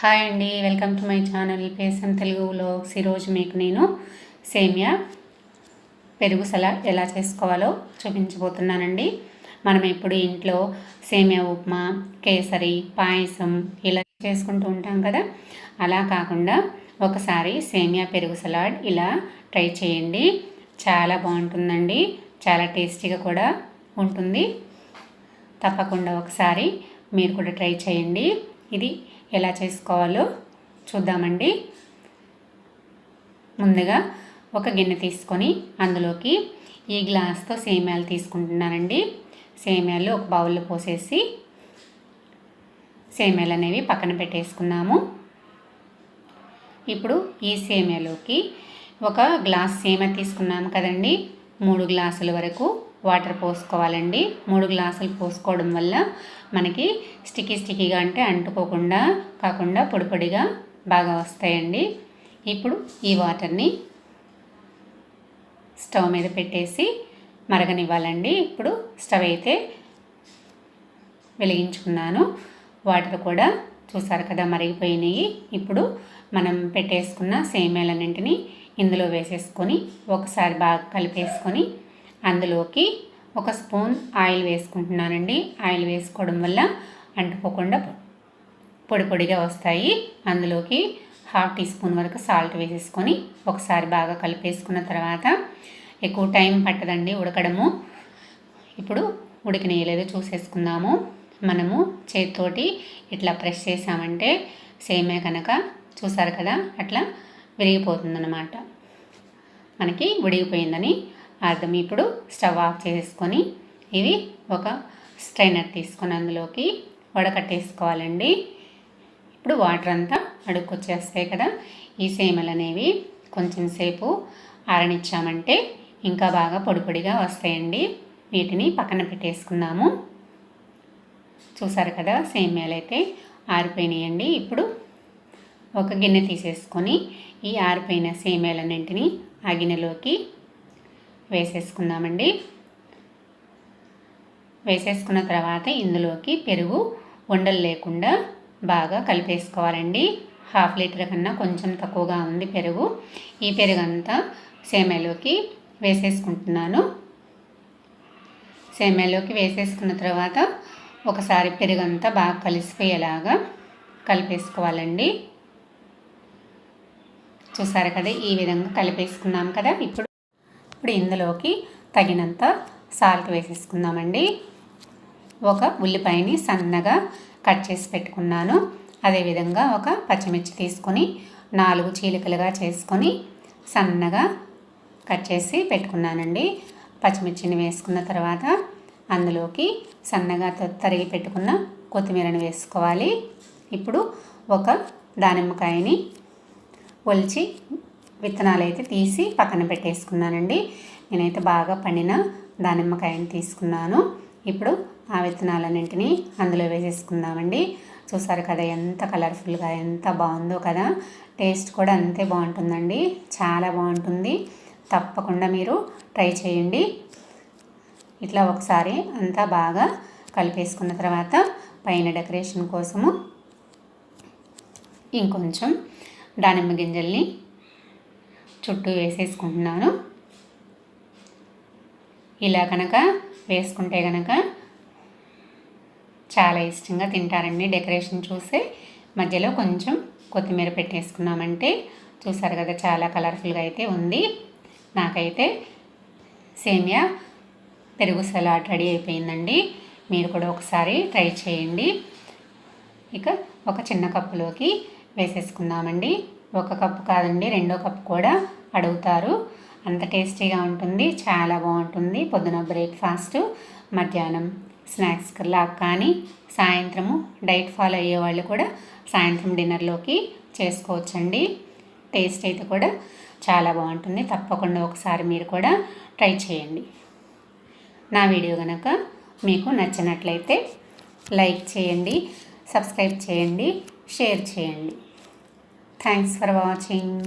Hi అండి welcome to my channel పేసం Telugu vlogs. ఈరోజు మీకు నేను సేమియా పెరుగు సలాడ్ ఎలా చేసుకోవాలో చూపించబోతున్నానండి. మనం ఇప్పుడు ఇంట్లో సేమియా ఉప్మా కేసరి పాయసం ఇలా చేసుకుంటూ ఉంటాం కదా. అలా కాకుండా ఒకసారి సేమియా పెరుగు సలాడ్ ఇలా ట్రై చేయండి. చాలా బాగుంటుందండి చాలా టేస్టీగా కూడా ఉంటుంది. తప్పకుండా ఒకసారి మీరు కూడా ట్రై చేయండి. ఇది ఎలా చేసుకోవాలో చూద్దామండి. ముందుగా ఒక గిన్నె తీసుకొని అందులోకి ఈ గ్లాస్తో సేమ్యాలు తీసుకుంటున్నానండి. సేమ్యాలు ఒక బౌల్లో పోసేసి సేమ్యాలు అనేవి పక్కన పెట్టేసుకున్నాము. ఇప్పుడు ఈ సేమ్యాలోకి ఒక గ్లాస్ సేమ తీసుకున్నాము కదండి. మూడు గ్లాసుల వరకు వాటర్ పోసుకోవాలండి. మూడు గ్లాసులు పోసుకోవడం వల్ల మనకి స్టికీ స్టికీగా అంటే అంటుకోకుండా కాకుండా పొడి పొడిగా బాగా వస్తాయండి. ఇప్పుడు ఈ వాటర్ని స్టవ్ మీద పెట్టేసి మరగనివ్వాలండి. ఇప్పుడు స్టవ్ అయితే వెలిగించుకున్నాను. వాటర్ కూడా చూసారు కదా మరిగిపోయినాయి. ఇప్పుడు మనం పెట్టేసుకున్న సేమ్యాలన్నింటినీ ఇందులో వేసేసుకొని ఒకసారి బాగా కలిపేసుకొని అందులోకి ఒక స్పూన్ ఆయిల్ వేసుకుంటున్నానండి. ఆయిల్ వేసుకోవడం వల్ల అంటుకోకుండా పొడి పొడిగా వస్తాయి. అందులోకి హాఫ్ టీ స్పూన్ వరకు సాల్ట్ వేసేసుకొని ఒకసారి బాగా కలిపేసుకున్న తర్వాత ఎక్కువ టైం పట్టదండి ఉడకడము. ఇప్పుడు ఉడికినేయలేదు చూసేసుకుందాము. మనము చేతితోటి ఇట్లా ప్రెస్ చేసామంటే సేమే కనుక చూసారు కదా అట్లా విరిగిపోతుందన్నమాట. మనకి ఉడిగిపోయిందని అర్థం. ఇప్పుడు స్టవ్ ఆఫ్ చేసుకొని ఇవి ఒక స్ట్రైనర్ తీసుకొని అందులోకి వడకట్టేసుకోవాలండి. ఇప్పుడు వాటర్ అంతా అడుక్కొచ్చేస్తాయి కదా. ఈ సేమలు అనేవి కొంచెం సేపు ఆరనిచ్చామంటే ఇంకా బాగా పొడి పొడిగా వస్తాయండి. వీటిని పక్కన పెట్టేసుకుందాము. చూసారు కదా సేమ్యాలు అయితే ఆరిపోయినాయండి. ఇప్పుడు ఒక గిన్నె తీసేసుకొని ఈ ఆరిపోయిన సేమ్యాలన్నింటినీ ఆ గిన్నెలోకి వేసేసుకుందామండి. వేసేసుకున్న తర్వాత ఇందులోకి పెరుగు ఉండలు లేకుండా బాగా కలిపేసుకోవాలండి. హాఫ్ లీటర్ కన్నా కొంచెం తక్కువగా ఉంది పెరుగు. ఈ పెరుగు అంతా సేమ్యాలోకి వేసేసుకుంటున్నాను. సేమ్యాలోకి వేసేసుకున్న తర్వాత ఒకసారి పెరుగు అంతా బాగా కలిసిపోయేలాగా కలిపేసుకోవాలండి. చూసారు కదా ఈ విధంగా కలిపేసుకున్నాం కదా ఇప్పుడు ఇప్పుడు ఇందులోకి తగినంత సాల్ట్ వేసేసుకుందామండి. ఒక ఉల్లిపాయని సన్నగా కట్ చేసి పెట్టుకున్నాను. అదేవిధంగా ఒక పచ్చిమిర్చి తీసుకొని నాలుగు చీలికలుగా చేసుకొని సన్నగా కట్ చేసి పెట్టుకున్నానండి. పచ్చిమిర్చిని వేసుకున్న తర్వాత అందులోకి సన్నగా తరిగి పెట్టుకున్న కొత్తిమీరని వేసుకోవాలి. ఇప్పుడు ఒక దానిమ్మకాయని ఒలిచి విత్తనాలు అయితే తీసి పక్కన పెట్టేసుకున్నానండి. నేనైతే బాగా పండిన దానిమ్మకాయని తీసుకున్నాను. ఇప్పుడు ఆ విత్తనాలన్నింటినీ అందులో వేసేసుకుందామండి. చూసారు కదా ఎంత కలర్ఫుల్గా ఎంత బాగుందో కదా. టేస్ట్ కూడా అంతే బాగుంటుందండి. చాలా బాగుంటుంది. తప్పకుండా మీరు ట్రై చేయండి. ఇట్లా ఒకసారి అంతా బాగా కలిపేసుకున్న తర్వాత పైన డెకరేషన్ కోసము ఇంకొంచెం దానిమ్మ గింజల్ని చుట్టూ వేసేసుకుంటున్నాను. ఇలా కనుక వేసుకుంటే కనుక చాలా ఇష్టంగా తింటారండి డెకరేషన్ చూసి మధ్యలో కొంచెం కొత్తిమీర పెట్టేసుకున్నామంటే చూసారు కదా చాలా కలర్ఫుల్గా అయితే ఉంది. నాకైతే సేమియా పెరుగు సలాడ్ రెడీ అయిపోయిందండి. మీరు కూడా ఒకసారి ట్రై చేయండి. ఇక ఒక చిన్న కప్పులోకి వేసేసుకుందామండి. ఒక కప్పు కాదండి రెండో కప్పు కూడా అడుగుతారు. అంత టేస్టీగా ఉంటుంది చాలా బాగుంటుంది. పొద్దున బ్రేక్ఫాస్ట్ మధ్యాహ్నం స్నాక్స్ లా. కానీ సాయంత్రము డైట్ ఫాలో అయ్యే వాళ్ళు కూడా సాయంత్రం డిన్నర్లోకి చేసుకోవచ్చండి. టేస్ట్ అయితే కూడా చాలా బాగుంటుంది. తప్పకుండా ఒకసారి మీరు కూడా ట్రై చేయండి. నా వీడియో కనుక మీకు నచ్చినట్లయితే లైక్ చేయండి సబ్స్క్రైబ్ చేయండి షేర్ చేయండి. Thanks for watching.